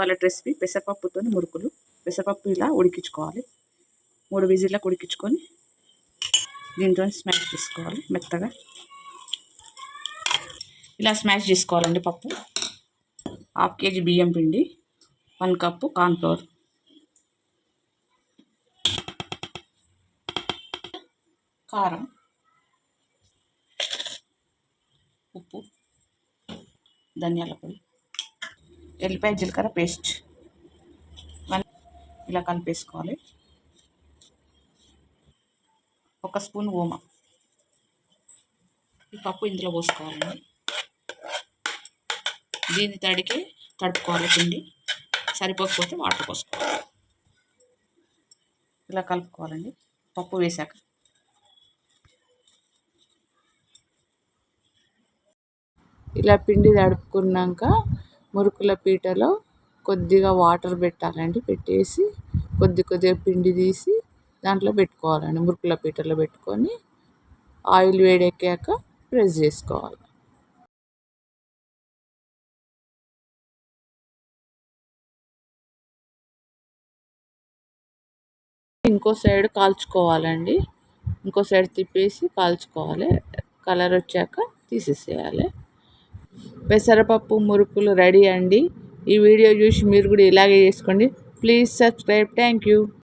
వాళ్ళ రెసిపీ పెసరపప్పుతో మురుకులు పెసరపప్పు ఇలా ఉడికించుకోవాలి. మూడు విజిల్లకు ఉడికించుకొని దీంతో స్మాష్ చేసుకోవాలి మెత్తగా. ఇలా స్మాష్ చేసుకోవాలండి పప్పు. హాఫ్ కేజీ బియ్యం పిండి వన్ కప్పు కార్న్ఫ్లోర్ కారం. ఉప్పు. ధనియాల పొడి. ఎల్లిపాయ జీలకర్ర పేస్ట్. ఇలా కలిపేసుకోవాలి. ఒక స్పూన్ ఓమ. ఈ పప్పు ఇందులో పోసుకోవాలండి దీన్ని తడికి తడుపుకోవాలి పిండి. సరిపోకపోతే వాటర్ పోసుకోవాలి. ఇలా కలుపుకోవాలండి. పప్పు వేశాక ఇలా పిండి తడుపుకున్నాక మురుకుల పీటలో కొద్దిగా వాటర్ పెట్టాలండి. పెట్టేసి కొద్ది కొద్దిగా పిండి తీసి దాంట్లో పెట్టుకోవాలండి. మురుకుల పీటలో పెట్టుకొని ఆయిల్ వేడెక్కాక ప్రెస్ చేసుకోవాలి. ఇంకో సైడ్ కాల్చుకోవాలండి. ఇంకో సైడ్ తిప్పేసి కాల్చుకోవాలి. కలర్ వచ్చాక తీసేసేయాలి. పెసరపప్పు మురుకులు రెడీ అండి. ఈ వీడియో చూసి మీరు కూడా ఇలాగే చేసుకోండి. Please subscribe. Thank you.